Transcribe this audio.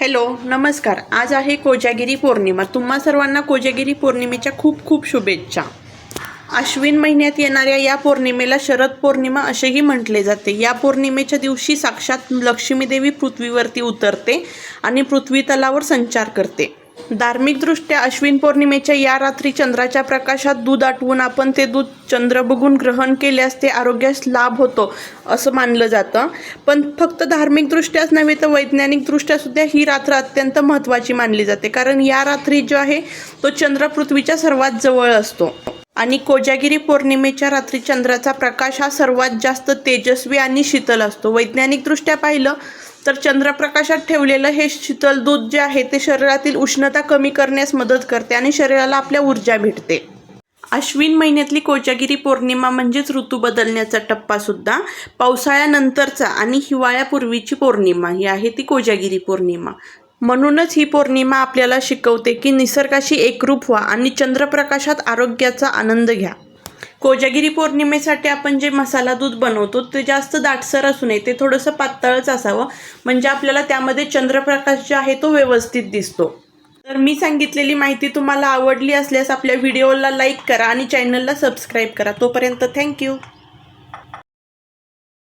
Hello नमस्कार. आज आहे कोजागिरी पौर्णिमा. तुम्हा सर्वांना कोजागिरी पौर्णिमेच्या खूप खूप शुभेच्छा. अश्विन महिन्यात येणाऱ्या या पौर्णिमेला शरद पौर्णिमा असेही म्हटले जाते. या पौर्णिमेच्या दिवशी साक्षात लक्ष्मीदेवी पृथ्वीवरती उतरते आणि पृथ्वी तलावर संचार करते. धार्मिकदृष्ट्या अश्विन पौर्णिमेच्या या रात्री चंद्राच्या प्रकाशात दूध आटवून आपण ते दूध चंद्र बघून ग्रहण केल्यास ते आरोग्यास लाभ होतो असं मानलं जातं. पण फक्त धार्मिकदृष्ट्याच नव्हे तर वैज्ञानिकदृष्ट्या सुद्धा ही रात्र अत्यंत महत्त्वाची मानली जाते. कारण या रात्री जो आहे तो चंद्र पृथ्वीच्या सर्वात जवळ असतो. आणि कोजागिरी पौर्णिमेच्या रात्री चंद्राचा प्रकाश हा सर्वात जास्त तेजस्वी आणि शीतल असतो. वैज्ञानिकदृष्ट्या पाहिलं तर चंद्रप्रकाशात ठेवलेलं हे शीतल दूध जे आहे ते शरीरातील उष्णता कमी करण्यास मदत करते आणि शरीराला आपल्या ऊर्जा भेटते. अश्विन महिन्यातली कोजागिरी पौर्णिमा म्हणजेच ऋतू बदलण्याचा टप्पासुद्धा पावसाळ्यानंतरचा आणि हिवाळ्यापूर्वीची पौर्णिमा ही आहे ती कोजागिरी पौर्णिमा. म्हणूनच ही पौर्णिमा आपल्याला शिकवते की निसर्गाशी एकरूप व्हा आणि चंद्रप्रकाशात आरोग्याचा आनंद घ्या. कोजागिरी पौर्णिमेसाठी आपण जे मसाला दूध बनवतो ते जास्त दाटसर असू नये ते थोडंसं पातळच असावं. म्हणजे आपल्याला त्यामध्ये चंद्रप्रकाश जो आहे तो व्यवस्थित दिसतो. तर मी सांगितलेली माहिती तुम्हाला आवडली असल्यास आपल्या व्हिडिओला लाईक करा आणि चॅनलला सबस्क्राईब करा. तोपर्यंत थँक्यू.